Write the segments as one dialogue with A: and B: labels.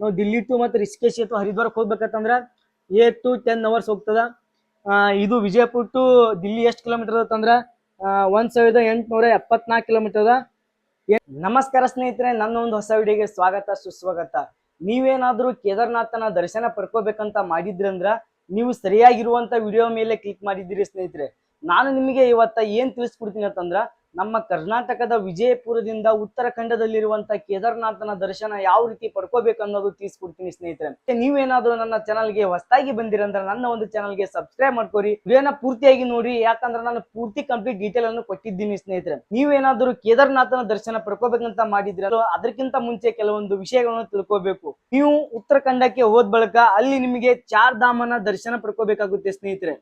A: ನಾವು ದಿಲ್ಲಿ ಟು ಮತ್ತು ರಿಷಿಕೇಶ್ ಅಥವಾ ಹರಿದ್ವಾರಕ್ಕೆ ಹೋಗ್ಬೇಕಂತಂದ್ರೆ ಏಟ್ ಟು ಟೆನ್ ಅವರ್ಸ್ ಹೋಗ್ತದ. ಇದು ವಿಜಯಪುರ ಟು ದಿಲ್ಲಿ ಎಷ್ಟು ಕಿಲೋಮೀಟರ್ ಅದಂದ್ರ ಒಂದ್ ಸಾವಿರದ ಎಂಟುನೂರ ಎಪ್ಪತ್ನಾಲ್ಕು ಕಿಲೋಮೀಟರ್ ಅದ. ನಮಸ್ಕಾರ ಸ್ನೇಹಿತರೆ, ನನ್ನ ಒಂದು ಹೊಸ ವಿಡಿಯೋಗೆ ಸ್ವಾಗತ, ಸುಸ್ವಾಗತ. ನೀವೇನಾದ್ರೂ ಕೇದಾರನಾಥನ ದರ್ಶನ ಪಡ್ಕೋಬೇಕಂತ ಮಾಡಿದ್ರಂದ್ರ ನೀವು ಸರಿಯಾಗಿರುವಂತ ವಿಡಿಯೋ ಮೇಲೆ ಕ್ಲಿಕ್ ಮಾಡಿದ್ದೀರಿ ಸ್ನೇಹಿತರೆ. ನಾನು ನಿಮಗೆ ಇವತ್ತ ಏನ್ ತಿಳಿಸ್ಕೊಡ್ತೀನಿ ಅಂತಂದ್ರ ನಮ್ಮ ಕರ್ನಾಟಕದ ವಿಜಯಪುರದಿಂದ ಉತ್ತರಾಖಂಡದಲ್ಲಿರುವಂತ ಕೇದಾರನಾಥನ ದರ್ಶನ ಯಾವ ರೀತಿ ಪಡ್ಕೋಬೇಕು ಅನ್ನೋದು ತಿಳಿಸ್ಕೊಡ್ತೀನಿ ಸ್ನೇಹಿತರೆ. ನೀವೇನಾದ್ರೂ ನನ್ನ ಚಾನಲ್ಗೆ ಹೊಸದಾಗಿ ಬಂದಿರಂದ್ರೆ ನನ್ನ ಒಂದು ಚಾನಲ್ಗೆ ಸಬ್ಸ್ಕ್ರೈಬ್ ಮಾಡ್ಕೋರಿ. ವಿಡಿಯೋನ ಪೂರ್ತಿಯಾಗಿ ನೋಡಿ, ಯಾಕಂದ್ರೆ ನಾನು ಪೂರ್ತಿ ಕಂಪ್ಲೀಟ್ ಡೀಟೇಲ್ ಅನ್ನು ಕೊಟ್ಟಿದ್ದೀನಿ ಸ್ನೇಹಿತರೆ. ನೀವೇನಾದ್ರೂ ಕೇದಾರನಾಥನ ದರ್ಶನ ಪಡ್ಕೋಬೇಕಂತ ಮಾಡಿದ್ರೆ ಅದಕ್ಕಿಂತ ಮುಂಚೆ ಕೆಲವೊಂದು ವಿಷಯಗಳನ್ನು ತಿಳ್ಕೋಬೇಕು. ನೀವು ಉತ್ತರಾಖಂಡಕ್ಕೆ ಹೋದ್ ಬಳಿಕ ಅಲ್ಲಿ ನಿಮಗೆ ಚಾರ್ ಧಾಮನ ದರ್ಶನ ಪಡ್ಕೋಬೇಕಾಗುತ್ತೆ ಸ್ನೇಹಿತರೆ.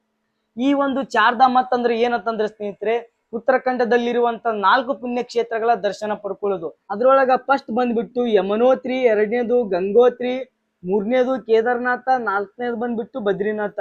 A: ಈ ಒಂದು ಚಾರ್ಧಾಮ ಅಂತಂದ್ರೆ ಏನಂತಂದ್ರೆ ಸ್ನೇಹಿತರೆ ಉತ್ತರಾಖಂಡದಲ್ಲಿರುವಂತ ನಾಲ್ಕು ಪುಣ್ಯ ಕ್ಷೇತ್ರಗಳ ದರ್ಶನ ಪಡ್ಕೊಳ್ಳೋದು. ಅದ್ರೊಳಗ ಫಸ್ಟ್ ಬಂದ್ಬಿಟ್ಟು ಯಮನೋತ್ರಿ, ಎರಡನೇದು ಗಂಗೋತ್ರಿ, ಮೂರನೇದು ಕೇದಾರ್ನಾಥ, ನಾಲ್ಕನೇದು ಬಂದ್ಬಿಟ್ಟು ಬದ್ರಿನಾಥ.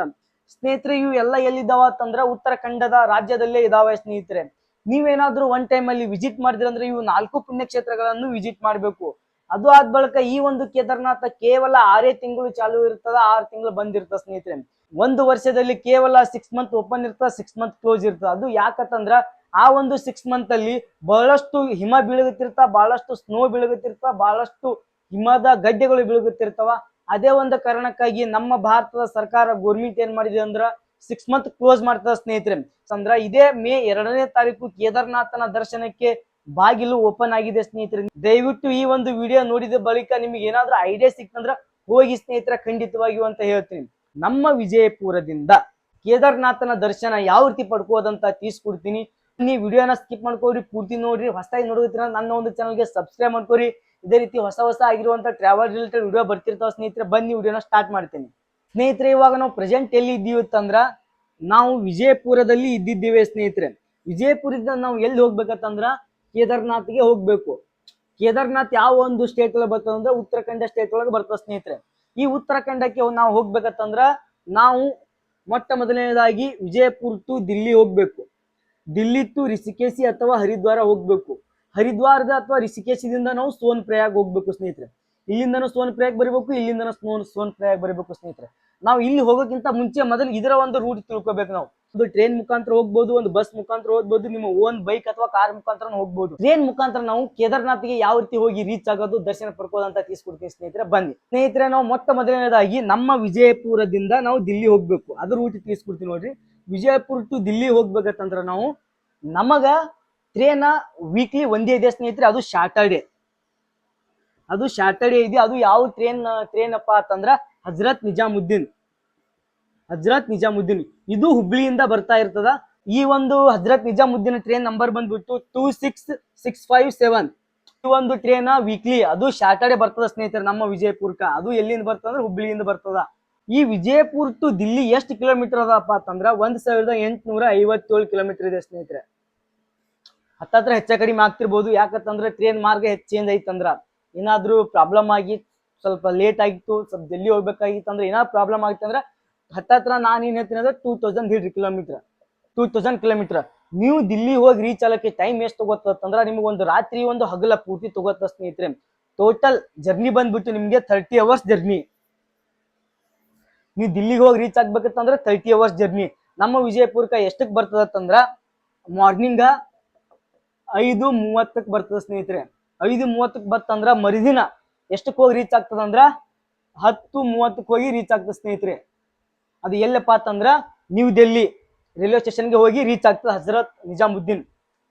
A: ಸ್ನೇಹಿತರೆ, ಇವು ಎಲ್ಲ ಎಲ್ಲಿದ್ದಾವ ಅಂತಂದ್ರ ಉತ್ತರಾಖಂಡದ ರಾಜ್ಯದಲ್ಲೇ ಇದಾವೆ ಸ್ನೇಹಿತರೆ. ನೀವೇನಾದ್ರೂ ಒನ್ ಟೈಮ್ ಅಲ್ಲಿ ವಿಸಿಟ್ ಮಾಡಿದ್ರಂದ್ರೆ ಇವು ನಾಲ್ಕು ಪುಣ್ಯಕ್ಷೇತ್ರಗಳನ್ನು ವಿಸಿಟ್ ಮಾಡ್ಬೇಕು. ಅದು ಆದ ಬಳಿಕ ಈ ಒಂದು ಕೇದಾರ್ನಾಥ ಕೇವಲ ಆರೇ ತಿಂಗಳು ಚಾಲು ಇರ್ತದ, ಆರು ತಿಂಗಳು ಬಂದಿರ್ತದ ಸ್ನೇಹಿತರೆ. ಒಂದು ವರ್ಷದಲ್ಲಿ ಕೇವಲ ಸಿಕ್ಸ್ ಮಂತ್ ಓಪನ್ ಇರ್ತದ ಸಿಕ್ಸ್ ಮಂತ್ ಕ್ಲೋಸ್ ಇರ್ತದ ಅದು ಯಾಕಂತಂದ್ರ ಆ ಒಂದು ಸಿಕ್ಸ್ ಮಂತ್ ಅಲ್ಲಿ ಬಹಳಷ್ಟು ಹಿಮ ಬೀಳಗುತ್ತಿರ್ತ ಬಹಳಷ್ಟು ಸ್ನೋ ಬೀಳಗುತ್ತಿರ್ತ ಬಹಳಷ್ಟು ಹಿಮದ ಗಡ್ಡೆಗಳು ಬೀಳಗುತ್ತಿರ್ತಾವ ಅದೇ ಒಂದು ಕಾರಣಕ್ಕಾಗಿ ನಮ್ಮ ಭಾರತದ ಸರ್ಕಾರ ಗೋರ್ಮೆಂಟ್ ಏನ್ ಮಾಡಿದೆ ಅಂದ್ರ ಸಿಕ್ಸ್ ಮಂತ್ ಕ್ಲೋಸ್ ಮಾಡ್ತದ ಸ್ನೇಹಿತರೆ. ಅಂದ್ರ ಇದೇ ಮೇ ಎರಡನೇ ತಾರೀಕು ಕೇದಾರನಾಥನ ದರ್ಶನಕ್ಕೆ ಬಾಗಿಲು ಓಪನ್ ಆಗಿದೆ ಸ್ನೇಹಿತರೆ. ದಯವಿಟ್ಟು ಈ ಒಂದು ವಿಡಿಯೋ ನೋಡಿದ ಬಳಿಕ ನಿಮ್ಗೆ ಏನಾದ್ರೂ ಐಡಿಯಾ ಸಿಕ್ತಂದ್ರ ಹೋಗಿ ಸ್ನೇಹಿತರ ಖಂಡಿತವಾಗಿಯೂ ಅಂತ ಹೇಳ್ತೀನಿ. ನಮ್ಮ ವಿಜಯಪುರದಿಂದ ಕೇದಾರನಾಥನ ದರ್ಶನ ಯಾವ ರೀತಿ ಪಡ್ಕೋದಂತ ತಿಳಿಸ್ಕೊಡ್ತೀನಿ. ನೀವು ವಿಡಿಯೋನ ಸ್ಕಿಪ್ ಮಾಡ್ಕೋರಿ ಪೂರ್ತಿ ನೋಡ್ರಿ, ಹೊಸದಾಗಿ ನೋಡುತ್ತೀರ ನನ್ನ ಒಂದು ಚಾನಲ್ಗೆ ಸಬ್ಸ್ಕ್ರೈಬ್ ಮಾಡ್ಕೋರಿ ಇದೇ ರೀತಿ ಹೊಸ ಹೊಸ ಆಗಿರುವಂತ ಟ್ರಾವೆಲ್ ರಿಲೇಟೆಡ್ ವಿಡಿಯೋ ಬರ್ತಿರ್ತಾವ ಸ್ನೇಹಿತರೆ, ಬನ್ನಿ ವಿಡಿಯೋನ ಸ್ಟಾರ್ಟ್ ಮಾಡ್ತೀನಿ. ಸ್ನೇಹಿತರೆ, ಇವಾಗ ನಾವು ಪ್ರೆಸೆಂಟ್ ಎಲ್ಲಿ ಇದ್ದೀವಿ ಅಂತಂದ್ರ, ನಾವು ವಿಜಯಪುರದಲ್ಲಿ ಇದ್ದಿದ್ದೇವೆ ಸ್ನೇಹಿತರೆ. ವಿಜಯಪುರದಿಂದ ನಾವು ಎಲ್ಲಿ ಹೋಗ್ಬೇಕಂತಂದ್ರ, ಕೇದಾರ್ನಾಥ್ಗೆ ಹೋಗ್ಬೇಕು. ಕೇದಾರ್ನಾಥ್ ಯಾವ ಒಂದು ಸ್ಟೇಟ್ ಒಳಗೆ ಬರ್ತದಂದ್ರೆ ಉತ್ತರಾಖಂಡ ಸ್ಟೇಟ್ ಒಳಗೆ ಬರ್ತದೆ ಸ್ನೇಹಿತರೆ. ಈ ಉತ್ತರಾಖಂಡಕ್ಕೆ ನಾವು ಹೋಗ್ಬೇಕಂತಂದ್ರ, ನಾವು ಮೊಟ್ಟ ಮೊದಲನೇದಾಗಿ ವಿಜಯಪುರ ಟು ದಿಲ್ಲಿ ಹೋಗ್ಬೇಕು. ದಿಲ್ಲಿ ಟು ರಿಷಿಕೇಶಿ ಅಥವಾ ಹರಿದ್ವಾರ ಹೋಗ್ಬೇಕು. ಹರಿದ್ವಾರದ ಅಥವಾ ರಿಷಿಕೇಶದಿಂದ ನಾವು ಸೋನ್ ಪ್ರಯಾಗ್ ಹೋಗ್ಬೇಕು ಸ್ನೇಹಿತರೆ. ಇಲ್ಲಿಂದನೂ ಸೋನ್ ಪ್ರಯಾಗ್ ಬರಬೇಕು, ಇಲ್ಲಿಂದನೂ ಸೋನ್ ಸೋನ್ ಪ್ರಯಾಗ್ ಬರಬೇಕು ಸ್ನೇಹಿತರೆ. ನಾವು ಇಲ್ಲಿ ಹೋಗೋಕ್ಕಿಂತ ಮುಂಚೆ ಮೊದಲು ಇದರ ಒಂದು ರೂಟ್ ತಿಳ್ಕೊಬೇಕು ನಾವು. ಒಂದು ಟ್ರೈನ್ ಮುಖಾಂತರ ಹೋಗ್ಬೋದು, ಒಂದು ಬಸ್ ಮುಖಾಂತರ ಹೋಗ್ಬೋದು, ನಿಮ್ಮ ಓನ್ ಬೈಕ್ ಅಥವಾ ಕಾರ್ ಮುಖಾಂತರ ಹೋಗ್ಬೋದು. ಟ್ರೈನ್ ಮುಖಾಂತರ ನಾವು ಕೇದಾರ್ನಾಥ್ಗೆ ಯಾವ ರೀತಿ ಹೋಗಿ ರೀಚ್ ಆಗೋದು, ದರ್ಶನ ಪಡ್ಕೋದು ಅಂತ ತಿಳಿಸ್ಕೊಡ್ತೀನಿ ಸ್ನೇಹಿತರೆ, ಬನ್ನಿ. ಸ್ನೇಹಿತರೆ, ನಾವು ಮೊಟ್ಟ ಮೊದಲನೇದಾಗಿ ನಮ್ಮ ವಿಜಯಪುರದಿಂದ ನಾವು ದಿಲ್ಲಿ ಹೋಗ್ಬೇಕು. ಅದು ರೂಟ್ ತಿಳಿಸ್ಕೊಡ್ತೀನಿ ನೋಡ್ರಿ. ವಿಜಯಪುರ ಟು ದಿಲ್ಲಿ ಹೋಗ್ಬೇಕಂತಂದ್ರ ನಾವು, ನಮಗ ಟ್ರೇನ ವೀಕ್ಲಿ ಒಂದೇ ಇದೆ ಸ್ನೇಹಿತರೆ, ಅದು ಸ್ಯಾಟರ್ಡೆ ಅದು ಸ್ಯಾಟರ್ಡೆ ಇದೆ, ಅದು ಯಾವ ಟ್ರೈನ್ ಟ್ರೈನ್ ಅಪ್ಪ ಅಂತಂದ್ರ ಹಜರತ್ ನಿಜಾಮುದ್ದೀನ್. ಹಜರತ್ ನಿಜಾಮುದ್ದೀನ್. ಇದು ಹುಬ್ಳಿಯಿಂದ ಬರ್ತಾ ಇರ್ತದ. ಈ ಒಂದು ಹಜರತ್ ನಿಜಾಮುದ್ದೀನ್ ಟ್ರೈನ್ ನಂಬರ್ ಬಂದ್ಬಿಟ್ಟು two six six five seven ಈ ಒಂದು ಟ್ರೈನ್ ವೀಕ್ಲಿ ಅದು ಸ್ಯಾಟರ್ಡೆ ಬರ್ತದ ಸ್ನೇಹಿತರೆ, ನಮ್ಮ ವಿಜಯಪುರಕ ಅದು ಎಲ್ಲಿಂದ ಬರ್ತದ ಹುಬ್ಳಿಯಿಂದ ಬರ್ತದ. ಈ ವಿಜಯಪುರ ಟು ದಿಲ್ಲಿ ಎಷ್ಟು ಕಿಲೋಮೀಟರ್ ಅದಪ್ಪ ಅಂತಂದ್ರ ಒಂದ್ ಸಾವಿರದ ಎಂಟುನೂರ ಐವತ್ತೇಳು ಕಿಲೋಮೀಟರ್ ಇದೆ ಸ್ನೇಹಿತರೆ. ಹತ್ತತ್ರ ಹೆಚ್ಚ ಕಡಿಮೆ ಆಗ್ತಿರ್ಬೋದು. ಯಾಕಂತಂದ್ರೆ ಟ್ರೈನ್ ಮಾರ್ಗ ಹೆಚ್ಚು ಚೇಂಜ್ ಐತಂದ್ರ ಏನಾದ್ರೂ ಪ್ರಾಬ್ಲಮ್ ಆಗಿ ಸ್ವಲ್ಪ ಲೇಟ್ ಆಗಿತ್ತು, ಸ್ವಲ್ಪ ಜಲ್ದಿ ಹೋಗ್ಬೇಕಾಗಿತ್ತು ಅಂದ್ರೆ ಏನಾದ್ರು ಪ್ರಾಬ್ಲಮ್ ಆಗಿತ್ತು ಅಂದ್ರೆ ಹತ್ತತ್ರ ನಾನು ಏನ್ ಹೇಳ್ತೀನಿ ಅಂದ್ರೆ ಟೂ ತೌಸಂಡ್ ಹಿಡ್ರಿ ಕಿಲೋಮೀಟರ್. Two thousand kilometre. ನೀವು ದಿಲ್ಲಿ ಹೋಗಿ ರೀಚ್ ಆಗಕ್ಕೆ ಟೈಮ್ ಎಷ್ಟು ತಗೋತಂದ್ರೆ ನಿಮ್ಗೆ ಒಂದು ರಾತ್ರಿ ಒಂದು ಹಗಲ ಪೂರ್ತಿ ತಗೋತ ಸ್ನೇಹಿತರೆ. ಟೋಟಲ್ ಜರ್ನಿ ಬಂದ್ಬಿಟ್ಟು ನಿಮ್ಗೆ ಥರ್ಟಿ ಅವರ್ಸ್ ಜರ್ನಿ ನೀವು ದಿಲ್ಲಿಗೆ ಹೋಗಿ ರೀಚ್ ಆಗ್ಬೇಕಂತಂದ್ರೆ ತರ್ಟಿ ಅವರ್ಸ್ ಜರ್ನಿ ನಮ್ಮ ವಿಜಯಪುರಕ್ಕೆ ಎಷ್ಟಕ್ಕೆ ಬರ್ತದತ್ತಂದ್ರ ಮಾರ್ನಿಂಗ ಐದು ಮೂವತ್ತಕ್ಕೆ ಬರ್ತದ ಸ್ನೇಹಿತರೆ. ಐದು ಮೂವತ್ತಕ್ಕೆ ಬರ್ತಂದ್ರ ಮರುದಿನ ಎಷ್ಟಕ್ಕೆ ಹೋಗಿ ರೀಚ್ ಆಗ್ತದಂದ್ರ ಹತ್ತು ಮೂವತ್ತಕ್ಕೆ ಹೋಗಿ ರೀಚ್ ಆಗ್ತದೆ ಸ್ನೇಹಿತರೆ. ಅದು ಎಲ್ಲಪ್ಪ ಅಂತಂದ್ರ ನ್ಯೂ ಡೆಲ್ಲಿ ರೈಲ್ವೆ ಸ್ಟೇಷನ್ಗೆ ಹೋಗಿ ರೀಚ್ ಆಗ್ತದೆ ಹಜರತ್ ನಿಜಾಮುದ್ದೀನ್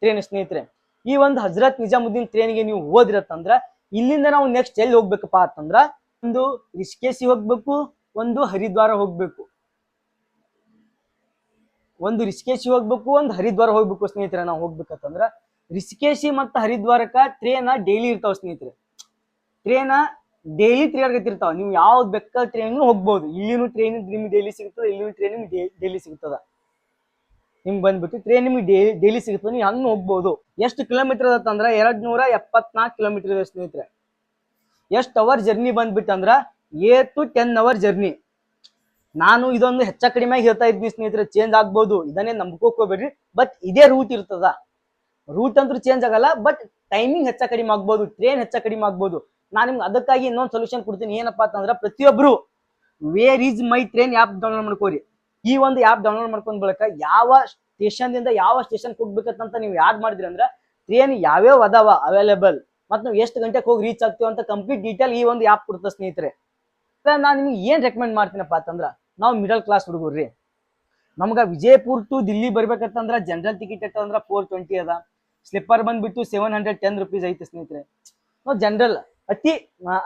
A: ಟ್ರೈನ್ ಸ್ನೇಹಿತರೆ. ಈ ಒಂದು ಹಜರತ್ ನಿಜಾಮುದ್ದೀನ್ ಟ್ರೈನ್ಗೆ ನೀವು ಹೋದ್ರತ್ತಂದ್ರ ಇಲ್ಲಿಂದ ನಾವು ನೆಕ್ಸ್ಟ್ ಎಲ್ಲಿ ಹೋಗ್ಬೇಕಪ್ಪ ಅಂತಂದ್ರ ಒಂದು ರಿಷಿಕೇಶಿ ಹೋಗ್ಬೇಕು ಒಂದು ಹರಿದ್ವಾರ ಹೋಗ್ಬೇಕು. ಒಂದು ರಿಷಿಕೇಶಿ ಹೋಗ್ಬೇಕು, ಒಂದು ಹರಿದ್ವಾರ ಹೋಗ್ಬೇಕು ಸ್ನೇಹಿತರೆ ನಾವು ಹೋಗ್ಬೇಕಂತಂದ್ರ. ರಿಷಿಕೇಶಿ ಮತ್ತು ಹರಿದ್ವಾರಕ್ಕ ಟ್ರೇನ ಡೈಲಿ ಇರ್ತಾವ ಸ್ನೇಹಿತರೆ. ಟ್ರೇನ ಡೈಲಿ ತಿರ್ಗಾಡ್ತಿರ್ತಾವ ನೀವು ಯಾವ್ದು ಬೆಕ್ಕ ಟ್ರೈನ್ ಹೋಗ್ಬೋದು. ಇಲ್ಲಿನೂ ಟ್ರೈನ್ ನಿಮ್ಗೆ ಡೈಲಿ ಸಿಗ್ತದೆ, ಇಲ್ಲಿನೂ ಟ್ರೈನ್ ನಿಮ್ಗೆ ಡೈಲಿ ಸಿಗ್ತದ. ನಿಮ್ಗೆ ಬಂದ್ಬಿಟ್ಟು ಟ್ರೈನ್ ನಿಮ್ಗೆ ಡೈಲಿ ಡೈಲಿ ಸಿಗ್ತದೆ, ನೀವು ಹಂಗೆ ಹೋಗ್ಬೋದು. ಎಷ್ಟು ಕಿಲೋಮೀಟರ್ ಅದಂದ್ರ ಎರಡ್ ನೂರ ಎಪ್ಪತ್ನಾಲ್ಕು ಕಿಲೋಮೀಟರ್ ಇದೆ ಸ್ನೇಹಿತರೆ. ಎಷ್ಟು hour journey ಬಂದ್ಬಿಟ್ಟಂದ್ರ eight to ten hour journey ನಾನು ಇದೊಂದು ಹೆಚ್ಚ ಕಡಿಮೆ ಹೇಳ್ತಾ ಇದ್ದೀನಿ ಸ್ನೇಹಿತರೆ ಚೇಂಜ್ ಆಗ್ಬೋದು. ಇದನ್ನೇ ನಂಬ್ಕೋಕೋಬೇಡ್ರಿ ಬಟ್ ಇದೇ ರೂಟ್ ಇರ್ತದ. ರೂಟ್ ಅಂತೂ ಚೇಂಜ್ ಆಗಲ್ಲ ಬಟ್ ಟೈಮಿಂಗ್ ಹೆಚ್ಚ ಕಡಿಮೆ ಆಗ್ಬೋದು ಟ್ರೈನ್ ಹೆಚ್ಚ ಕಡಿಮೆ ಆಗ್ಬೋದು. ನಾನು ನಿಮ್ಗೆ ಅದಕ್ಕಾಗಿ ಇನ್ನೊಂದು ಸೊಲ್ಯೂಷನ್ ಕೊಡ್ತೀನಿ. ಏನಪ್ಪಾ ಅಂತಂದ್ರೆ ಪ್ರತಿಯೊಬ್ರು where is my train app download ಮಾಡ್ಕೋರಿ. ಈ ಒಂದು ಆ್ಯಪ್ ಡೌನ್ಲೋಡ್ ಮಾಡ್ಕೊಂಡ್ ಬಳಿಕ ಯಾವ ಸ್ಟೇಷನ್ ದಿಂದ ಯಾವ ಸ್ಟೇಷನ್ ಹೋಗ್ಬೇಕಂತ ನೀವು ಯಾಡ್ ಮಾಡಿದ್ರಿ ಅಂದ್ರೆ ಟ್ರೈನ್ ಯಾವ್ಯಾವ ಅದಾವ ಅವೈಲೇಬಲ್ ಮತ್ತು ನಾವು ಎಷ್ಟು ಗಂಟೆಗೆ ಹೋಗಿ ರೀಚ್ ಆಗ್ತೀವಿ ಅಂತ ಕಂಪ್ಲೀಟ್ ಡೀಟೇಲ್ ಈ ಒಂದು ಆ್ಯಪ್ ಕೊಡ್ತಾ ಸ್ನೇಹಿತರೆ. ನಾನು ನಿಮ್ಗೆ ಏನ್ ರೆಕಮೆಂಡ್ ಮಾಡ್ತೀನಪ್ಪ ಅಂತಂದ್ರ, ನಾವು ಮಿಡಲ್ ಕ್ಲಾಸ್ ಹುಡುಗರ್ರಿ. ನಮ್ಗ ವಿಜಯಪುರ್ ಟು ದಿಲ್ಲಿ ಬರ್ಬೇಕಂತಂದ್ರ ಜನರಲ್ ಟಿಕೆಟ್ ಅಂತಂದ್ರೆ ಫೋರ್ ಟ್ವೆಂಟಿ ಅದ. ಸ್ಲಿಪ್ಪರ್ ಬಂದ್ಬಿಟ್ಟು ಸೆವೆನ್ ಹಂಡ್ರೆಡ್ ಟೆನ್ ರುಪೀಸ್ ಐತೆ ಸ್ನೇಹಿತರೆ. ನಾವು ಜನರಲ್ ಅತಿ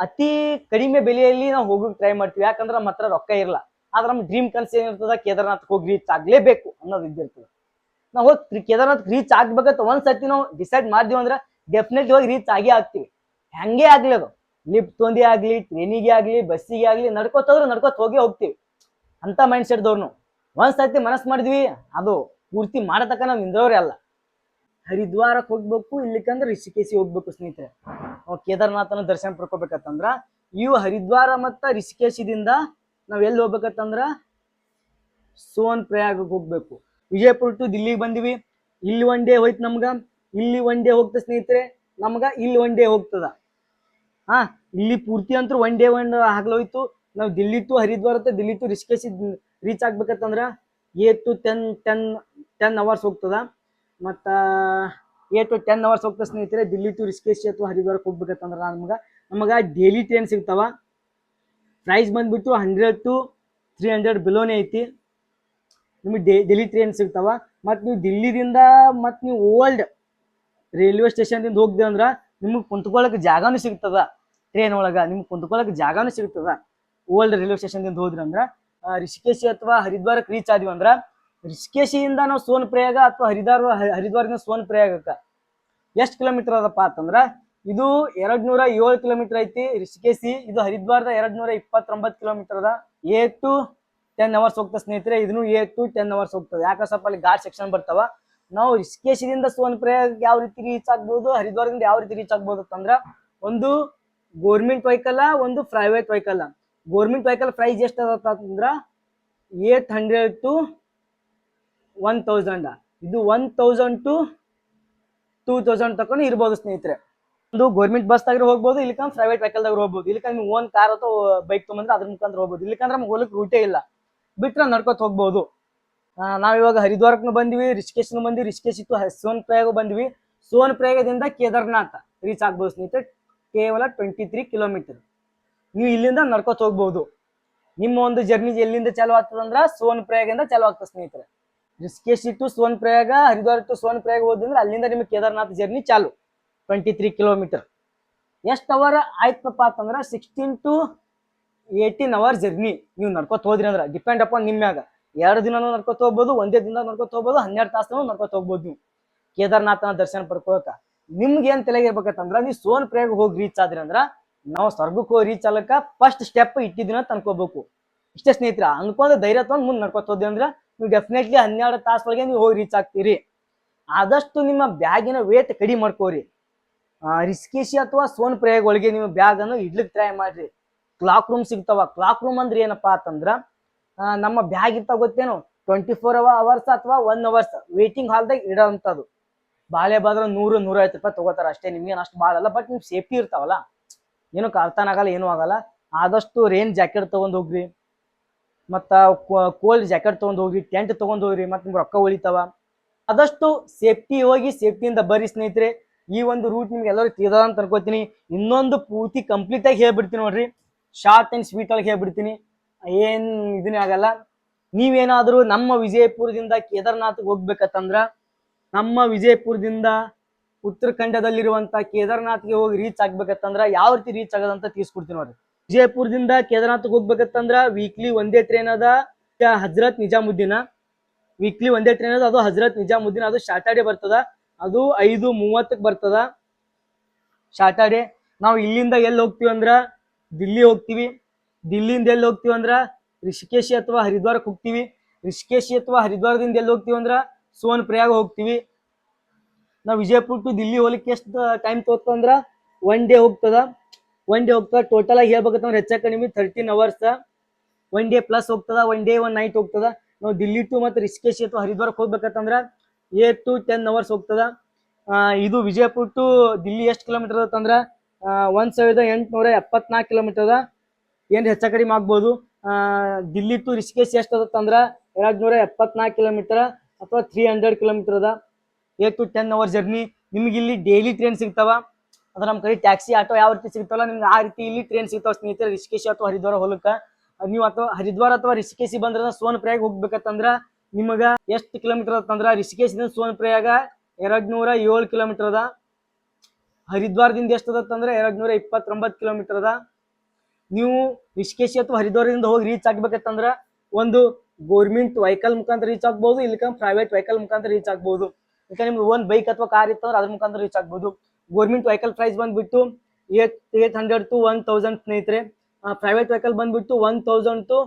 A: ಅತಿ ಕಡಿಮೆ ಬೆಲೆಯಲ್ಲಿ ನಾವು ಹೋಗೋಕೆ ಟ್ರೈ ಮಾಡ್ತೀವಿ. ಯಾಕಂದ್ರೆ ನಮ್ಮ ಹತ್ರ ರೊಕ್ಕ ಇರಲ್ಲ ಆದ್ರೆ ನಮ್ಮ ಡ್ರೀಮ್ ಕನ್ಸ್ ಏನಿರ್ತದ ಕೇದಾರ್ನಾಥ್ ಹೋಗಿ ರೀಚ್ ಆಗ್ಲೇಬೇಕು ಅನ್ನೋದು ಇದ್ದಿರ್ತದೆ. ನಾವು ಹೋಗಿ ಕೇದಾರ್ನಾಥ್ ರೀಚ್ ಆಗ್ಬೇಕಂತ ಒಂದ್ ಸತಿ ನಾವು ಡಿಸೈಡ್ ಮಾಡಿದ್ವಿ ಅಂದ್ರೆ ಡೆಫಿನೆಟ್ಲಿ ಹೋಗಿ ರೀಚ್ ಆಗೇ ಆಗ್ತೀವಿ. ಹಂಗೆ ಆಗ್ಲಿ ಅದು. ಲಿಫ್ಟ್ ತೊಂದಿ ಆಗ್ಲಿ ಟ್ರೈನಿಗೆ ಆಗ್ಲಿ, ಬಸ್ಸಿಗೆ ಆಗ್ಲಿ ನಡ್ಕೋತ ಹೋದ್ರೆ ನಡ್ಕೋತ ಹೋಗಿ ಹೋಗ್ತೀವಿ. ಅಂತ ಮೈಂಡ್ ಸೆಟ್ ದವ್ರು ಒಂದ್ ಸತಿ ಮನಸ್ ಮಾಡಿದ್ವಿ, ಅದು ಪೂರ್ತಿ ಮಾಡತಕ್ಕ ನಾವು ನಿಂದ್ರವ್ರೆ ಅಲ್ಲ. ಹರಿದ್ವಾರಕ್ಕೆ ಹೋಗ್ಬೇಕು, ಇಲ್ಲಿಕಂದ್ರ ರಿಷಿಕೇಶಿ ಹೋಗ್ಬೇಕು ಸ್ನೇಹಿತರೆ. ನಾವು ಕೇದಾರ್ನಾಥನ ದರ್ಶನ ಪಡ್ಕೋಬೇಕಂತಂದ್ರ, ಇವು ಹರಿದ್ವಾರ ಮತ್ತ ರಿಷಿಕೇಶದಿಂದ ನಾವ್ ಎಲ್ಲಿ ಹೋಗ್ಬೇಕಂತಂದ್ರ, ಸೋನ್ ಪ್ರಯಾಗಕ್ಕೆ ಹೋಗ್ಬೇಕು. ವಿಜಯಪುರ ಟು ದಿಲ್ಲಿಗೆ ಬಂದಿವಿ. ಇಲ್ಲಿ ಒನ್ ಡೇ ಹೋಯ್ತು ನಮ್ಗ. ಇಲ್ಲಿ ಒನ್ ಡೇ ಹೋಗ್ತದೆ ಸ್ನೇಹಿತರೆ. ನಮ್ಗ ಇಲ್ಲಿ ಒನ್ ಡೇ ಹೋಗ್ತದ. ಹಾ, ಇಲ್ಲಿ ಪೂರ್ತಿ ಅಂತೂ ಒನ್ ಡೇ ಒನ್ ಆಗ್ಲೋಯ್ತು ನಾವು Delhi to Haridwar Delhi to Rishikesh reach ಆಗ್ಬೇಕಂತಂದ್ರ eight to ten ten ten hours ಹೋಗ್ತದ. ಮತ್ತ ಏಟ್ ಟು ಟೆನ್ ಅವರ್ಸ್ ಹೋಗ್ತದೆ ಸ್ನೇಹಿತರೆ ದಿಲ್ಲಿ ಟು ರಿಷಿಕೇಶ್ ಅಥವಾ ಹರಿದ್ವಾರಕ್ಕೆ ಹೋಗ್ಬೇಕಂತಂದ್ರ ನಮ್ಗ, ನಮಗ ಡೈಲಿ ಟ್ರೈನ್ ಸಿಗ್ತಾವ. ಪ್ರೈಸ್ ಬಂದ್ಬಿಟ್ಟು ಹಂಡ್ರೆಡ್ ಟು ತ್ರೀ ಹಂಡ್ರೆಡ್ ಬಿಲೋನೇ ಐತಿ. ನಿಮಗೆ ಡೇ ಡೆಲಿ ಟ್ರೈನ್ ಸಿಗ್ತಾವ. ಮತ್ತು ನೀವು ದಿಲ್ಲಿದಿಂದ, ಮತ್ತು ನೀವು ಓಲ್ಡ್ ರೈಲ್ವೆ ಸ್ಟೇಷನ್ದಿಂದ ಹೋಗ್ದೆ ಅಂದ್ರೆ ನಿಮಗೆ ಕುಂತ್ಕೊಳ್ಳೋಕೆ ಜಾಗನೂ ಸಿಗ್ತದ. ಟ್ರೈನ್ ಒಳಗೆ ನಿಮ್ಗೆ ಕುಂತ್ಕೊಳಕ್ ಜಾಗಾನು ಸಿಗ್ತದ. ಓಲ್ಡ್ ರೈಲ್ವೆ ಸ್ಟೇಷನ್ದಿಂದ ಹೋದ್ರಿ ಅಂದ್ರೆ ರಿಷಿಕೇಶಿ ಅಥವಾ ಹರಿದ್ವಾರಕ್ಕೆ ರೀಚ್ ಆದಿವಿ ಅಂದ್ರ, ರಿಷಿಕೇಶಿಯಿಂದ ನಾವು ಸೋನ್ ಪ್ರಯಾಗ ಅಥವಾ ಹರಿದ್ವಾರ, ಹರಿದ್ವಾರದಿಂದ ಸೋನ್ ಪ್ರಯಾಗಕ್ಕೆ ಎಷ್ಟು ಕಿಲೋಮೀಟರ್ ಅದಪ್ಪ ಅಂತಂದ್ರ, ಇದು ಎರಡ್ ನೂರ ಏಳು ಕಿಲೋಮೀಟರ್ ಐತಿ ರಿಷಿಕೇಶಿ, ಇದು ಹರಿದ್ವಾರದ ಎರಡ್ ನೂರ ಇಪ್ಪತ್ತೊಂಬತ್ತು ಕಿಲೋಮೀಟರ್ ಅದ. ಏಟ್ ಟು ಟೆನ್ ಅವರ್ಸ್ ಹೋಗ್ತದೆ ಸ್ನೇಹಿತರೆ, ಇದನ್ನು ಏಟ್ ಟು ಟೆನ್ ಅವರ್ಸ್ ಹೋಗ್ತದೆ. ಯಾಕೆ ಸ್ವಲ್ಪ ಅಲ್ಲಿ ಘಾಟ್ ಸೆಕ್ಷನ್ ಬರ್ತಾವ. ನಾವು ರಿಷಿಕೇಶದಿಂದ ಸೋನ್ ಪ್ರಯಾಗ ಯಾವ ರೀತಿ ರೀಚ್ ಆಗ್ಬೋದು, ಹರಿದ್ವಾರದಿಂದ ಯಾವ ರೀತಿ ರೀಚ್ ಆಗ್ಬೋದು ಅಂತಂದ್ರ, ಒಂದು ಗೋರ್ಮೆಂಟ್ ವೆಹಿಕಲ್ ಒಂದು private vehicle government vehicle price ಎಷ್ಟು ಅದ ಅಂತಂದ್ರ eight hundred to one thousand ಇದು one thousand to two thousand ತಕೊಂಡು ಇರ್ಬೋದು ಸ್ನೇಹಿತರೆ. ಒಂದು ಗೌರ್ಮೆಂಟ್ ಬಸ್ ದಾಗ ಹೋಗ್ಬೋದು ಇಲ್ಲಿಕಂದ್ರೆ ಪ್ರೈವೇಟ್ ವೆಹಿಕಲ್ ದಾಗ ಹೋಗ್ಬೋದು. ಇಲ್ಲಿಕಂದ್ರೆ ನೀವು ಓನ್ ಕಾರ್ ಅಥವಾ ಬೈಕ್ ತೊಗೊಂಡ್ರೆ ಅದ್ರ ಮುಖಾಂತರ ಹೋಗ್ಬೋದು. ಇಲ್ಲಿಕಂದ್ರೆ ನಮ್ಗೆ ಹೋಗಕ್ಕೆ ರೂಟೇ ಇಲ್ಲ. ಬಿಟ್ರೆ ನಡ್ಕೊತ ಹೋಗ್ಬೋದು. ನಾವಿವಾಗ ಹರಿದ್ವಾರಕ್ಕೂ ಬಂದ್ವಿ, ರಿಷಿಕೇಶ್ನು ಬಂದ್ವಿ, ರಿಷಿಕೇಶ್ ಇತ್ತು, ಸೋನ್ ಪ್ರಯಾಗ ಬಂದ್ವಿ. ಸೋನ್ ಪ್ರಯಾಗದಿಂದ ಕೇದಾರ್ನಾಥ್ ರೀಚ್ ಆಗ್ಬೋದು ಸ್ನೇಹಿತರೆ. ಕೇವಲ ಟ್ವೆಂಟಿ ತ್ರೀ ಕಿಲೋಮೀಟರ್ ನೀವು ಇಲ್ಲಿಂದ ನಡ್ಕೊತ ಹೋಗ್ಬೋದು. ನಿಮ್ಮ ಒಂದು ಜರ್ನಿ ಎಲ್ಲಿಂದ ಚಾಲು ಆಗ್ತದಂದ್ರ ಸೋನ್ ಪ್ರಯಾಗಿಂದ ಚಾಲು ಆಗ್ತದೆ ಸ್ನೇಹಿತರೆ. ರಿಸ್ಕೇಶ್ ಇಟ್ಟು Sonprayag, Haridwar to Sonprayag ಹೋದ್ರೆ ಅಲ್ಲಿಂದ ನಿಮಗೆ ಕೇದಾರ್ನಾಥ್ ಜರ್ನಿ ಚಾಲು. ಟ್ವೆಂಟಿ ತ್ರೀ ಕಿಲೋಮೀಟರ್ ಎಷ್ಟು ಅವರ್ ಆಯ್ತಪ್ಪ ಅಂತಂದ್ರೆ sixteen to eighteen hour journey ನೀವು ನಡ್ಕೊತ ಹೋದ್ರಿ ಅಂದ್ರೆ. ಡಿಪೆಂಡ್ ಅಪಾನ್ ನಿಮ್ಮ ಮ್ಯಾಗ. ಎರಡು ದಿನನೂ ನಡ್ಕೊತ ಹೋಗ್ಬೋದು, ಒಂದೇ ದಿನ ನಡ್ಕೊತ ಹೋಗ್ಬೋದು, ಹನ್ನೆರಡು ತಾಸು ನಡ್ಕೊತ ಹೋಗ್ಬೋದು ನೀವು. ಕೇದಾರ್ನಾಥನ ದರ್ಶನ ಪಡ್ಕೋಕ ನಿಮ್ಗೆ ಏನ್ ತಲೆಗಿರ್ಬೇಕಂತಂದ್ರ, ನೀವು ಸೋನ್ ಪ್ರಯಾಗ ಹೋಗಿ ರೀಚ್ ಆದ್ರಿ ಅಂದ್ರ, ನಾವು ಸ್ವರ್ಗಕ್ಕೆ ಹೋಗಿ ರೀಚ್ ಆಗಲಕ್ಕ ಫಸ್ಟ್ ಸ್ಟೆಪ್ ಇಟ್ಟಿದ್ದೀನ ಅಂತ ಅನ್ಕೋಬೇಕು. ಇಷ್ಟೇ ಸ್ನೇಹಿತರ ಅನ್ಕೊಂಡ್ ಧೈರ್ಯ ತಗೊಂಡ್ ಮುಂದೆ ನಡ್ಕೊತ ಹೋದ್ರಿ ಅಂದ್ರೆ, ನೀವು ಡೆಫಿನೆಟ್ಲಿ ಹನ್ನೆರಡು ತಾಸೊಳಗೆ ನೀವು ಹೋಗಿ ರೀಚ್ ಆಗ್ತೀರಿ. ಆದಷ್ಟು ನಿಮ್ಮ ಬ್ಯಾಗಿನ ವೇಟ್ ಕಡಿಮೆ ಮಾಡ್ಕೋರಿ. ರಿಸ್ಕೇಶಿ ಅಥವಾ ಸೋನ್ ಪ್ರಯಾಗ ಒಳಗೆ ನೀವು ಬ್ಯಾಗ್ ಅನ್ನು ಇಡ್ಲಿಕ್ಕೆ ಟ್ರೈ ಮಾಡ್ರಿ. ಕ್ಲಾಕ್ ರೂಮ್ ಸಿಗ್ತಾವ. ಕ್ಲಾಕ್ ರೂಮ್ ಅಂದ್ರೆ ಏನಪ್ಪಾ ಅಂತಂದ್ರ ನಮ್ಮ ಬ್ಯಾಗ್ ಇರ್ತಾವ ಗೊತ್ತೇನು ಟ್ವೆಂಟಿ ಫೋರ್ ಅವರ್ಸ್ ಅಥವಾ ಒನ್ ಅವರ್ಸ್ ವೇಟಿಂಗ್ ಹಾಲ್ದಾಗ ಇಡೋಂಥದ್ದು. ಬಾಳೆ ಬಾದ್ರೆ ನೂರು ನೂರೈವತ್ತು ರೂಪಾಯಿ ತಗೋತಾರ ಅಷ್ಟೇ. ನಿಮ್ಗೆ ಅಷ್ಟು ಬಾಳಲ್ಲ ಬಟ್ ನಿಮ್ಗೆ ಸೇಫ್ಟಿ ಇರ್ತಾವಲ್ಲ? ಏನು ಅರ್ಥ ಆಗಲ್ಲ, ಏನೂ ಆಗಲ್ಲ. ಆದಷ್ಟು ರೇನ್ ಜಾಕೆಟ್ ತೊಗೊಂಡು ಹೋಗ್ರಿ. ಮತ್ತ ಕೋಲ್ಡ್ ಜಾಕೆಟ್ ತೊಗೊಂಡು ಹೋಗ್ರಿ ಟೆಂಟ್ ತೊಗೊಂಡು ಹೋಗ್ರಿ, ಮತ್ತೆ ನಿಮ್ಗೆ ರೊಕ್ಕ ಉಳಿತಾವ. ಆದಷ್ಟು ಸೇಫ್ಟಿ ಹೋಗಿ ಸೇಫ್ಟಿಯಿಂದ ಬರಿ ಸ್ನೇಹಿತರೆ, ಈ ಒಂದು ರೂಟ್ ನಿಮ್ಗೆ ಎಲ್ಲರೂ ತಿಳಿದ ಅಂತ ಅನ್ಕೋತೀನಿ. ಇನ್ನೊಂದು ಪೂರ್ತಿ ಕಂಪ್ಲೀಟ್ ಆಗಿ ಹೇಳ್ಬಿಡ್ತೀನಿ ನೋಡ್ರಿ. ಶಾರ್ಟ್ ಆ್ಯಂಡ್ ಸ್ವೀಟ್ ಹೇಳ್ಬಿಡ್ತೀನಿ. ಏನ್ ಇದನ್ನೇ ಆಗಲ್ಲ. ನೀವೇನಾದ್ರೂ ನಮ್ಮ ವಿಜಯಪುರದಿಂದ ಕೇದಾರ್ನಾಥ್ಗೆ ಹೋಗ್ಬೇಕಂತಂದ್ರ ನಮ್ಮ ವಿಜಯಪುರದಿಂದ ಉತ್ತರಾಖಂಡದಲ್ಲಿರುವಂತ ಕೇದಾರ್ನಾಥ್ಗೆ ಹೋಗಿ ರೀಚ್ ಆಗ್ಬೇಕಂತಂದ್ರ ಯಾವ ರೀತಿ ರೀಚ್ ಆಗೋದಂತ ತಿಳಿಸ್ಕೊಡ್ತೀನಿ ನೋಡ್ರಿ. ವಿಜಯಪುರದಿಂದ ಕೇದಾರ್ನಾಥ್ಗೆ ಹೋಗ್ಬೇಕಂತಂದ್ರ ವೀಕ್ಲಿ ಒಂದೇ ಟ್ರೈನ್ ಅದ ಹಜರತ್ ಹಜ್ರತ್ ನಿಜಾಮುದ್ದೀನ. ವೀಕ್ಲಿ ಒಂದೇ ಟ್ರೈನ್ ಅದ, ಅದು ಹಜರತ್ ನಿಜಾಮುದ್ದೀನ್, ಅದು ಸ್ಯಾಟರ್ಡೆ ಬರ್ತದ, ಅದು ಐದು ಮೂವತ್ತಕ್ಕೆ ಬರ್ತದ. ಸ್ಯಾಟರ್ಡೆ ನಾವು ಇಲ್ಲಿಂದ ಎಲ್ಲಿ ಹೋಗ್ತೀವಿ ಅಂದ್ರ ದಿಲ್ಲಿ ಹೋಗ್ತೀವಿ. ದಿಲ್ಲಿಯಿಂದ ಎಲ್ಲಿ ಹೋಗ್ತೀವಿ ಅಂದ್ರ ರಿಷಿಕೇಶಿ ಅಥವಾ ಹರಿದ್ವಾರಕ್ಕೆ ಹೋಗ್ತೀವಿ. ರಿಷಿಕೇಶಿ ಅಥವಾ ಹರಿದ್ವಾರದಿಂದ ಎಲ್ಲಿ ಹೋಗ್ತೀವಿ ಅಂದ್ರ ಸೋನ್ ಪ್ರಯಾಗ ಹೋಗ್ತೀವಿ. ನಾವು ವಿಜಯಪುರ ಟು ದಿಲ್ಲಿ ಹೋಗ್ಲಿಕ್ಕೆ ಎಷ್ಟು ಟೈಮ್ ತೋತಂದ್ರ ಒನ್ ಡೇ ಹೋಗ್ತದ. ಒನ್ ಡೇ ಹೋಗ್ತದ. ಟೋಟಲ್ ಆಗಿ ಹೇಳ್ಬೇಕಂತಂದ್ರೆ ಹೆಚ್ಚ ಕಡಿಮೆ thirteen hours one day plus ಹೋಗ್ತದ. ಒನ್ ಡೇ ಒನ್ ನೈಟ್ ಹೋಗ್ತದ. ನಾವು ದಿಲ್ಲಿ ಟು ಮತ್ತು ರಿಷಿಕೇಶ್ ಅಥವಾ ಹರಿದ್ವಾರಕ್ಕೆ ಹೋಗ್ಬೇಕಂತಂದ್ರ ಏಟ್ ಟು ಟೆನ್ ಅವರ್ಸ್ ಹೋಗ್ತದ. ಇದು ವಿಜಯಪುರ ಟು ದಿಲ್ಲಿ ಎಷ್ಟು ಕಿಲೋಮೀಟರ್ ಅಂತಂದ್ರ ಒಂದ್ ಸಾವಿರದ ಎಂಟುನೂರ ಎಪ್ಪತ್ನಾಲ್ಕು ಕಿಲೋಮೀಟರ್ ಅದ. ಏನ್ ಹೆಚ್ಚ ಕಡಿಮೆ ಆಗ್ಬೋದು. ದಿಲ್ಲಿ ಟು ರಿಷಿಕೇಶ್ ಎಷ್ಟು ಅಂದ್ರ ಎರಡ್ ನೂರ ಎಪ್ಪತ್ನಾಲ್ಕು ಕಿಲೋಮೀಟರ್ ಅಥವಾ ತ್ರೀ ಹಂಡ್ರೆಡ್ ಕಿಲೋಮೀಟರ್ ಅದ eight to ten hour journey ನಿಮ್ಗೆ ಇಲ್ಲಿ ಡೈಲಿ ಟ್ರೈನ್ ಸಿಗ್ತಾವ. ಅದ್ರ ನಮ್ಮ ಕಡೆ ಟ್ಯಾಕ್ಸಿ ಆಟೋ ಯಾವ ರೀತಿ ಸಿಗ್ತಾವಲ್ಲ, ನಿಮ್ಗೆ ಆ ರೀತಿ ಇಲ್ಲಿ ಟ್ರೈನ್ ಸಿಗ್ತಾವ. ಸ್ನೇಹಿತರೆ, ರಿಷಿಕೇಶ್ ಅಥವಾ ಹರಿದ್ವಾರ ಹೊಲಕ್ಕ ನೀವು ಅಥವಾ ಹರಿದ್ವಾರ ಅಥವಾ ರಿಷಿಕೇಶಿ ಬಂದ್ರ ಸೋನ್ ಪ್ರಯಾಗ ಹೋಗ್ಬೇಕಂತಂದ್ರ ನಿಮಗ ಎಷ್ಟು ಕಿಲೋಮೀಟರ್ ಅದಂದ್ರ ರಿಷಿಕೇಶದಿಂದ ಸೋನ್ ಪ್ರಯಾಗ ಎರಡ್ ನೂರ ಏಳು ಕಿಲೋಮೀಟರ್ ಅದ. ಹರಿದ್ವಾರದಿಂದ ಎಷ್ಟು ಅದಂದ್ರೆ ಎರಡ್ ನೂರ ಇಪ್ಪತ್ತೊಂಬತ್ತು ಕಿಲೋಮೀಟರ್ ಅದ. ನೀವು ರಿಷಿಕೇಶಿ ಅಥವಾ ಹರಿದ್ವಾರದಿಂದ ಹೋಗಿ ರೀಚ್ ಆಗ್ಬೇಕಂತಂದ್ರ ಒಂದು ಗೋರ್ಮೆಂಟ್ ವೆಹಿಕಲ್ ಮುಖಾಂತರ ರೀಚ್ ಆಗ್ಬೋದು ಇಲ್ಲಿಕ ಪ್ರೈವೇಟ್ ವೆಹಿಕಲ್ ಮುಖಾಂತರ ರೀಚ್ ಆಗ್ಬೋದು. ಈಗ ನಿಮ್ಗೆ ಒಂದು ಬೈಕ್ ಅಥವಾ ಕಾರ್ ಇತ್ತಂದ್ರೆ ಅದ್ರ ಮುಖಾಂತರ ರೀಚ್ ಆಗ್ಬೋದು. ಗೋರ್ಮೆಂಟ್ ವೆಹಿಕಲ್ ಪ್ರೈಸ್ ಬಂದ್ಬಿಟ್ಟು eight eight hundred to one thousand ಸ್ನೇಹಿತರೆ. ಪ್ರೈವೇಟ್ ವೆಹಿಕಲ್ ಬಂದ್ಬಿಟ್ಟು one thousand to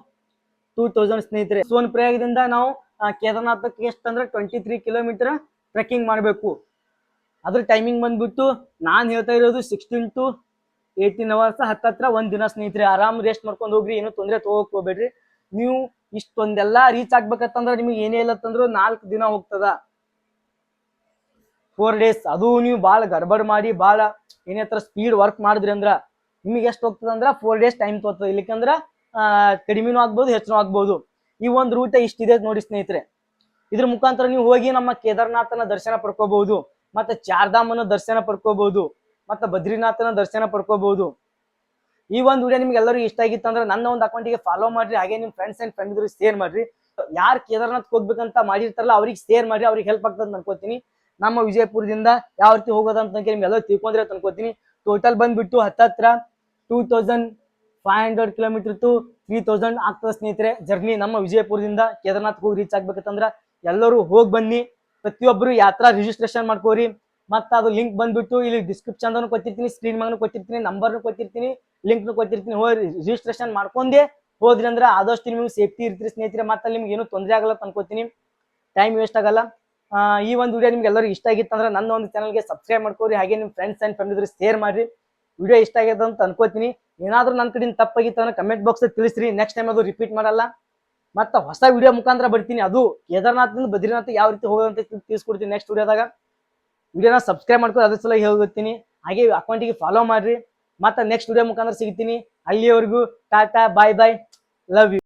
A: two thousand ಸ್ನೇಹಿತರೆ. ಸೋನ್ ಪ್ರಯಾಗದಿಂದ ನಾವು ಕೇದಾರ್ನಾಥಕ್ಕೆ ಎಷ್ಟು ಅಂದ್ರೆ ಟ್ವೆಂಟಿ ತ್ರೀ ಕಿಲೋಮೀಟರ್ ಟ್ರೆಕ್ಕಿಂಗ್ ಮಾಡಬೇಕು. ಅದ್ರ ಟೈಮಿಂಗ್ ಬಂದ್ಬಿಟ್ಟು ನಾನು ಹೇಳ್ತಾ ಇರೋದು ಸಿಕ್ಸ್ಟೀನ್ ಟು ಏಯ್ಟೀನ್ ಅವರ್ಸ್ ಹತ್ತತ್ರ ಒಂದ್ ದಿನ ಸ್ನೇಹಿತರೆ. ಆರಾಮ್ ರೆಸ್ಟ್ ಮಾಡ್ಕೊಂಡು ಹೋಗ್ರಿ, ಏನು ತೊಂದರೆ ತಗೋಕ್ ಹೋಗ್ಬೇಡ್ರಿ. ನೀವು ಇಷ್ಟೊಂದೆಲ್ಲ ರೀಚ್ ಆಗ್ಬೇಕಂತಂದ್ರೆ ನಿಮ್ಗೆ ಏನೇ ಇಲ್ಲ ತಂದ್ರು ನಾಲ್ಕು ದಿನ ಹೋಗ್ತದ. ಫೋರ್ ಡೇಸ್ ಅದು ನೀವು ಭಾಳ ಗಡ್ಬಡ್ ಮಾಡಿ ಭಾಳ ಏನೇ ತರ ಸ್ಪೀಡ್ ವರ್ಕ್ ಮಾಡಿದ್ರಿ ಅಂದ್ರ ನಿಮಗೆ ಎಷ್ಟು ಹೋಗ್ತದ ಅಂದ್ರ ಫೋರ್ ಡೇಸ್ ಟೈಮ್ ತೋರ್ತದೆ ಇಲ್ಲಿಕಂದ್ರ ಕಡಿಮೆನೂ ಆಗ್ಬೋದು, ಹೆಚ್ಚಿನೂ ಆಗ್ಬೋದು. ಈ ಒಂದು ರೂಟ್ ಇಷ್ಟಿದೆ ನೋಡಿ ಸ್ನೇಹಿತರೆ. ಇದ್ರ ಮುಖಾಂತರ ನೀವು ಹೋಗಿ ನಮ್ಮ ಕೇದಾರನಾಥನ ದರ್ಶನ ಪಡ್ಕೋಬಹುದು, ಮತ್ತೆ ಚಾರ್ಧಾಮನ ದರ್ಶನ ಪಡ್ಕೋಬಹುದು, ಮತ್ತೆ ಬದ್ರಿನಾಥನ ದರ್ಶನ ಪಡ್ಕೋಬಹುದು. ಈ ಒಂದು ವಿಡಿಯೋ ನಿಮ್ಗೆ ಎಲ್ಲರಿಗೂ ಇಷ್ಟ ಆಗಿತ್ತು ಅಂದ್ರೆ ನನ್ನ ಒಂದು ಅಕೌಂಟಿಗೆ ಫಾಲೋ ಮಾಡ್ರಿ, ಹಾಗೆ ನಿಮ್ ಫ್ರೆಂಡ್ಸ್ ಅಂಡ್ ಫ್ರೆಂಡ್ ಶೇರ್ ಮಾಡ್ರಿ. ಯಾರು ಕೇದಾರ್ನಾಥ್ ಹೋಗ್ಬೇಕಂತ ಮಾಡಿರ್ತಾರಲ್ಲ, ಅವ್ರಿಗೆ ಶೇರ್ ಮಾಡ್ರಿ, ಅವ್ರಿಗೆ ಹೆಲ್ಪ್ ಆಗ್ತದೆ ಅನ್ಕೋತೀನಿ. ನಮ್ಮ ವಿಜಯಪುರದಿಂದ ಯಾವ ರೀತಿ ಹೋಗೋದಂತ ನಿಮ್ಗೆ ಎಲ್ಲ ತಿಳ್ಕೊಂಡ್ರೆ ಅನ್ಕೋತೀನಿ. ಟೋಟಲ್ ಬಂದ್ಬಿಟ್ಟು ಹತ್ತತ್ರ two thousand five hundred kilometre to three thousand ಆಗ್ತದೆ ಸ್ನೇಹಿತರೆ. ಜರ್ನಿ ನಮ್ಮ ವಿಜಯಪುರದಿಂದ ಕೇದಾರ್ನಾಥ್ ಹೋಗಿ ರೀಚ್ ಆಗ್ಬೇಕಂತಂದ್ರ ಎಲ್ಲರೂ ಹೋಗಿ ಬನ್ನಿ. ಪ್ರತಿಯೊಬ್ಬರು ಯಾತ್ರಾ ರಿಜಿಸ್ಟ್ರೇಷನ್ ಮಾಡ್ಕೋರಿ. ಮತ್ತೆ ಅದು ಲಿಂಕ್ ಬಂದ್ಬಿಟ್ಟು ಇಲ್ಲಿ ಡಿಸ್ಕ್ರಿಪ್ಷನ್ ಕೊಟ್ಟಿರ್ತೀನಿ ಸ್ಕ್ರೀನ್ ಮಗನು ಕೊಟ್ಟಿರ್ತೀನಿ ನಂಬರ್ನು ಕೊಟ್ಟಿರ್ತೀನಿ. ಲಿಂಕ್ನು ಕೊಟ್ಟಿರ್ತೀನಿ ಹೋಗಿ ರಿಜಿಸ್ಟ್ರೇಷನ್ ಮಾಡ್ಕೊಂಡೆ ಹೋದ್ರಿ ಅಂದ್ರೆ ಆದಷ್ಟು ನಿಮ್ಗೆ ಸೇಫ್ಟಿ ಇರ್ತೀರಿ ಸ್ನೇಹಿತರೆ. ಮತ್ತೆ ನಿಮ್ಗೆ ಏನು ತೊಂದರೆ ಆಗಲ್ಲ ಅನ್ಕೋತೀನಿ. ಟೈಮ್ ವೇಸ್ಟ್ ಆಗಲ್ಲ. ಈ ಒಂದು ವಿಡಿಯೋ ನಿಮ್ಗೆ ಎಲ್ಲರಿಗೂ ಇಷ್ಟ ಆಗಿತ್ತು ಅಂದ್ರೆ ನನ್ನ ಒಂದು ಚಾನಲ್ಗೆ ಸಬ್ಸ್ಕ್ರೈಬ್ ಮಾಡ್ಕೋರಿ. ಹಾಗೆ ನಿಮ್ಮ ಫ್ರೆಂಡ್ಸ್ ಆ್ಯಂಡ್ ಫ್ಯಾಮಿಲಿ ಶೇರ್ ಮಾಡಿರಿ. ವಿಡಿಯೋ ಇಷ್ಟ ಆಗ್ಯದ ಅಂತ ಅನ್ಕೋತೀನಿ. ಏನಾದರೂ ನನ್ನ ಕಡೆಯಿಂದ ತಪ್ಪಾಗಿತ್ತು ಅಂದ್ರೆ ಕಮೆಂಟ್ ಬಾಕ್ಸ್ ತಿಳಿಸ್ರಿ. ನೆಕ್ಸ್ಟ್ ಟೈಮ್ ಅದು ರಿಪೀಟ್ ಮಾಡಲ್ಲ. ಮತ್ತೆ ಹೊಸ ವಿಡಿಯೋ ಮುಖಾಂತರ ಬರ್ತೀನಿ. ಅದು ಕೇದಾರ್ನಾಥ್ನಿಂದ ಬದ್ರಿನಾಥ್ ಯಾವ ರೀತಿ ಹೋಗೋದಂತ ತಿಳ್- ತಿಳಿಸ್ಕೊಡ್ತೀನಿ ನೆಕ್ಸ್ಟ್ ವಿಡಿಯೋದಾಗ ವಿಡಿಯೋನ ಸಬ್ಸ್ಕ್ರೈಬ್ ಮಾಡ್ಕೊಂಡು ಅದ್ರ ಸಲ ಹೇಳ್ತೀನಿ ಹಾಗೆ ಅಕೌಂಟಿಗೆ ಫಾಲೋ ಮಾಡ್ರಿ. ಮತ್ತೆ ನೆಕ್ಸ್ಟ್ ವಿಡಿಯೋ ಮುಖಾಂತರ ಸಿಗ್ತೀನಿ. ಅಲ್ಲಿಯವರೆಗೂ tata bye bye love you